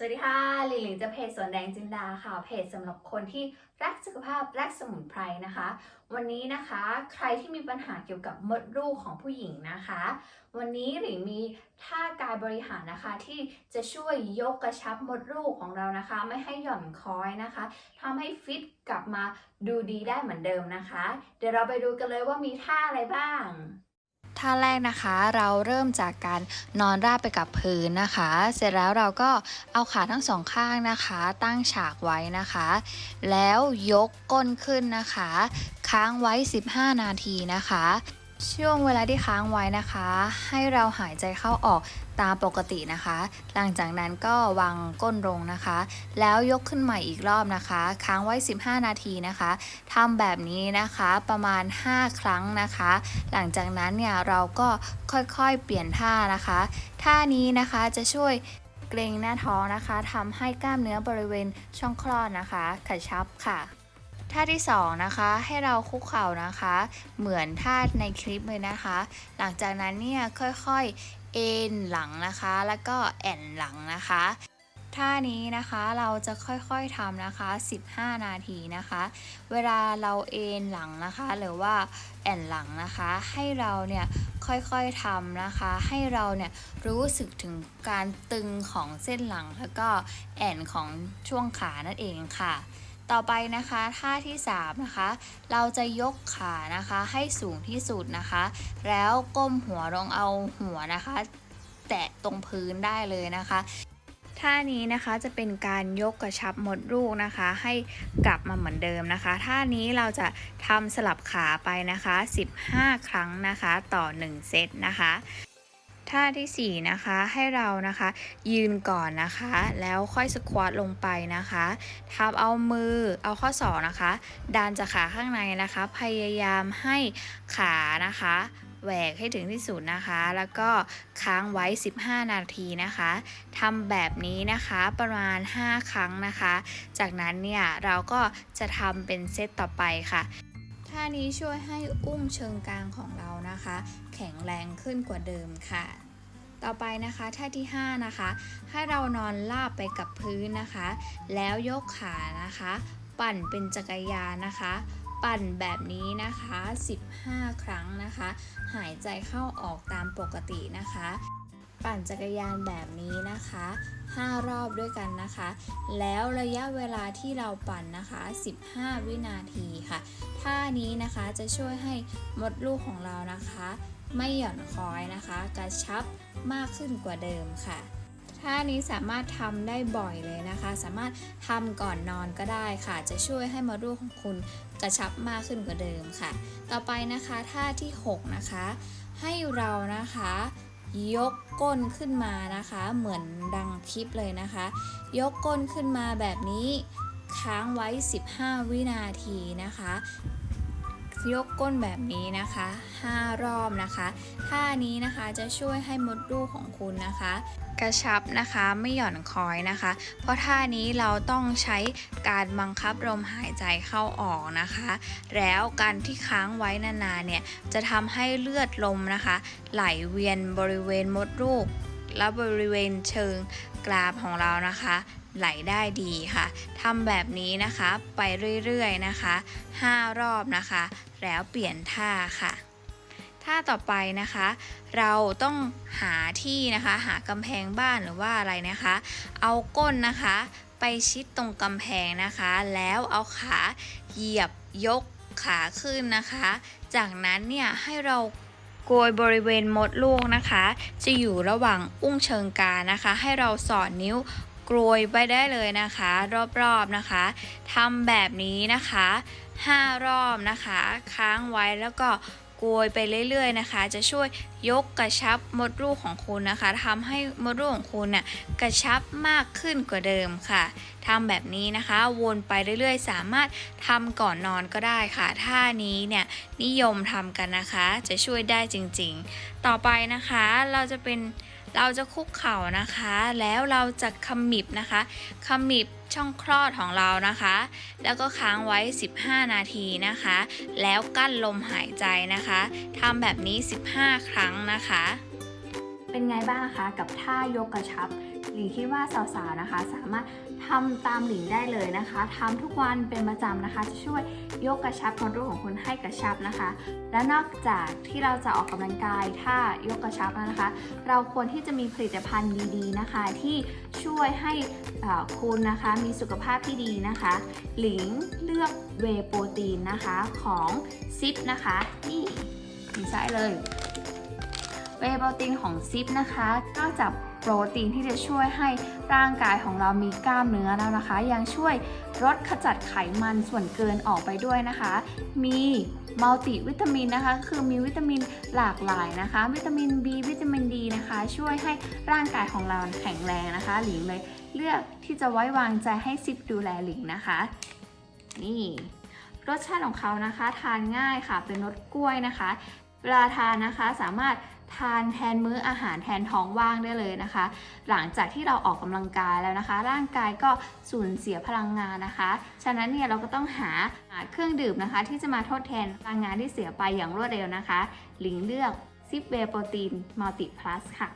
สวัสดีค่ะหลิงหลิงจะเพจสวนแดงจินดาค่ะ เพจสำหรับคนที่รักสุขภาพรักสมุนไพรนะคะ วันนี้นะคะใครที่มีปัญหาเกี่ยวกับมดลูกของผู้หญิงนะคะ วันนี้หลิงมีท่ากายบริหารนะคะ ที่จะช่วยยกกระชับมดลูกของเรานะคะ ไม่ให้หย่อนคล้อยนะคะทำให้ฟิตกลับมาดูดีได้เหมือนเดิมนะคะ เดี๋ยวเราไปดูกันเลยว่ามีท่าอะไรบ้าง ท่าแรกนะคะ เราเริ่มจากการนอนราบไปกับพื้นนะคะ เสร็จแล้วเราก็เอาขาทั้งสองข้างนะคะ ตั้งฉากไว้นะคะ แล้วยกก้นขึ้นนะคะ ค้างไว้ 15 นาทีนะคะ ช่วงเวลาที่ค้างไว้นะคะ ให้เราหายใจเข้าออกตามปกตินะคะ หลังจากนั้นก็วางก้นลงนะคะ แล้วยกขึ้นใหม่อีกรอบนะคะ ค้างไว้ 15 นาทีนะคะทำแบบนี้นะคะประมาณ 5 ครั้งนะคะ หลังจากนั้นเนี่ยเราก็ค่อยๆเปลี่ยนท่านะคะ ท่านี้นะคะจะช่วยเกรงหน้าท้องนะคะทำให้กล้ามเนื้อบริเวณช่องคลอดนะคะ กระชับค่ะ ท่าที่สองนะคะให้เราคุกเข่านะคะ เหมือนท่าในคลิปเลยนะคะ หลังจากนั้นเนี่ยค่อยๆเอ็นหลังนะคะ แล้วก็แอนหลังนะคะท่านี้นะคะเราจะค่อยๆทำนะคะ 15 นาทีนะคะ เวลาเราเอนหลังนะคะ หรือว่าแอนหลังนะคะ ให้เราเนี่ยค่อยๆทำนะคะ ให้เราเนี่ยรู้สึกถึงการตึงของเส้นหลังแล้วก็แอนของช่วงขานั่นเองค่ะ ต่อไปนะคะท่าที่3นะคะเราจะยกขานะคะให้สูงที่สุดนะคะ แล้วก้มหัวลงเอาหัวนะคะ แตะตรงพื้นได้เลยนะคะท่านี้นะคะจะเป็นการยกกระชับมดลูกนะคะ ให้กลับมาเหมือนเดิมนะคะ ท่านี้เราจะทำสลับขาไปนะคะ 15 ครั้งนะคะ ต่อ 1 เซตนะคะ ท่าทีสี่4นะคะให้เรานะคะยืนก่อนนะคะ แล้วค่อยสควอตลงไปนะคะทับเอามือเอาข้อศอกนะคะ ดันจากขาข้างในนะคะ พยายามให้ขานะคะแหวกให้ถึงที่สุดนะคะ แล้วก็ค้างไว้ 15 นาทีนะคะทำแบบนี้นะคะประมาณ 5 ครั้งนะคะ จากนั้นเนี่ยเราก็จะทำเป็นเซตต่อไปค่ะ ท่านี้ช่วยให้อุ้งเชิงกรานของเรานะคะ แข็งแรงขึ้นกว่าเดิมค่ะ ต่อไปนะคะท่าที่ 5 นะคะ ให้เรานอนราบไปกับพื้นนะคะ แล้วยกขานะคะ ปั่นเป็นจักรยานนะคะ ปั่นแบบนี้นะคะ 15 ครั้งนะคะ หายใจเข้าออกตามปกตินะคะ ปั่นจักรยานแบบนี้นะคะ 5 รอบด้วยกันนะคะ แล้วระยะเวลาที่เราปั่นนะคะ 15 วินาทีค่ะท่านี้นะคะจะช่วยให้มดลูกของเรานะคะ ไม่หย่อนคล้อยนะคะ กระชับมากขึ้นกว่าเดิมค่ะท่านี้สามารถทำได้บ่อยเลยนะคะ สามารถทำก่อนนอนก็ได้ค่ะ จะช่วยให้มดลูกของคุณกระชับมากขึ้นกว่าเดิมค่ะ ต่อไปนะคะท่าที่ 6 นะคะ ให้เรานะคะ ยกก้นขึ้นมานะคะ เหมือนดังคลิปเลยนะคะ ยกก้นขึ้นมาแบบนี้ค้างไว้ 15 วินาทีนะคะ ยกก้นแบบนี้นะคะ 5 รอบนะคะท่านี้นะคะจะช่วยให้มดลูกของคุณนะคะ กระชับนะคะไม่หย่อนคอยนะคะ เพราะท่านี้เราต้องใช้การบังคับลมหายใจเข้าออกนะคะ แล้วการที่ค้างไว้นานๆเนี่ยจะทำให้เลือดลมนะคะ ไหลเวียนบริเวณมดลูก และบริเวณเชิงกรามของเรานะคะไหลได้ดีค่ะ ทำแบบนี้นะคะไปเรื่อยๆนะคะ 5 รอบนะคะ แล้วเปลี่ยนท่าค่ะ ท่าต่อไปนะคะ เราต้องหาที่นะคะ หากำแพงบ้านหรือว่าอะไรนะคะ เอาก้นนะคะ ไปชิดตรงกำแพงนะคะ แล้วเอาขาเหยียบยกขาขึ้นนะคะ จากนั้นเนี่ยให้เราโกยบริเวณมดลูกนะคะ จะอยู่ระหว่างอุ้งเชิงกรานะคะ ให้เราสอดนิ้ว กรวยไปได้เลยนะคะ รอบๆนะคะทำแบบนี้นะคะ 5 รอบนะคะ ค้างไว้แล้วก็โกยไปเรื่อยๆนะคะ จะช่วยยกกระชับมดลูกของคุณนะคะทำให้มดลูกของคุณน่ะกระชับมากขึ้นกว่าเดิมค่ะทำแบบนี้นะคะวนไปเรื่อยๆ สามารถทำก่อนนอนก็ได้ค่ะท่านี้เนี่ยนิยมทำกันนะคะ จะช่วยได้จริงๆ ต่อไปนะคะเราจะเป็น เราจะคุกเข่านะคะ แล้วเราจะขมิบนะคะขมิบช่องคลอดของเรานะคะ แล้วก็ค้างไว้ 15 นาทีนะคะ แล้วกั้นลมหายใจนะคะทำแบบนี้ 15 ครั้งนะคะ เป็นไงบ้างคะกับท่ายกกระชับ หลิงคิดว่าสาวๆนะคะ สามารถทำตามหลิงได้เลยนะคะทำทุกวันเป็นประจำนะคะ จะช่วยยกกระชับมดลูกของคุณให้กระชับนะคะ และนอกจากที่เราจะออกกำลังกายถ้ายกกระชับแล้วนะคะ เราควรที่จะมีผลิตภัณฑ์ดีๆนะคะ ที่ช่วยให้คุณนะคะมีสุขภาพที่ดีนะคะ หลิงเลือกเวโปรตีนนะคะของซิปนะคะนี่ดีไซน์เลยเวโปรตีนของซิปนะคะนอกจาก โปรตีนที่จะช่วยให้ร่างกายของเรามีกล้ามเนื้อแล้วนะคะ ยังช่วยลดขจัดไขมันส่วนเกินออกไปด้วยนะคะ มีมัลติวิตามินนะคะคือมีวิตามินหลากหลายนะคะ วิตามิน B วิตามิน D นะคะ ช่วยให้ร่างกายของเราแข็งแรงนะคะ หลิงเลยเลือกที่จะไว้วางใจให้ซิปดูแลหลิงนะคะ นี่รสชาติของเขานะคะ ทานง่ายค่ะเป็นรสกล้วยนะคะ เวลาทานนะคะสามารถ ทานแทนมื้ออาหารแทนท้องว่างได้เลยนะคะ หลังจากที่เราออกกำลังกายแล้วนะคะ ร่างกายก็สูญเสียพลังงานนะคะ ฉะนั้นเนี่ยเราก็ต้องหาเครื่องดื่มนะคะ ที่จะมาทดแทนพลังงานที่เสียไปอย่างรวดเร็วนะคะหลิงเลือกซิปเวโปรตีนมัลติพลัสค่ะ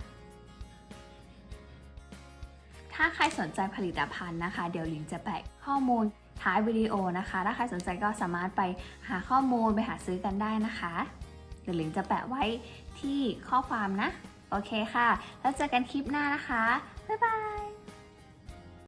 ถ้าใครสนใจผลิตภัณฑ์นะคะ เดี๋ยวหลิงจะแปะข้อมูลท้ายวิดีโอนะคะ ถ้าใครสนใจก็สามารถไปหาข้อมูลไปหาซื้อกันได้นะคะ เดี๋ยวหลิงจะแปะไว้ที่ข้อความนะ โอเคค่ะ แล้วเจอกันคลิปหน้านะคะ บ๊ายบาย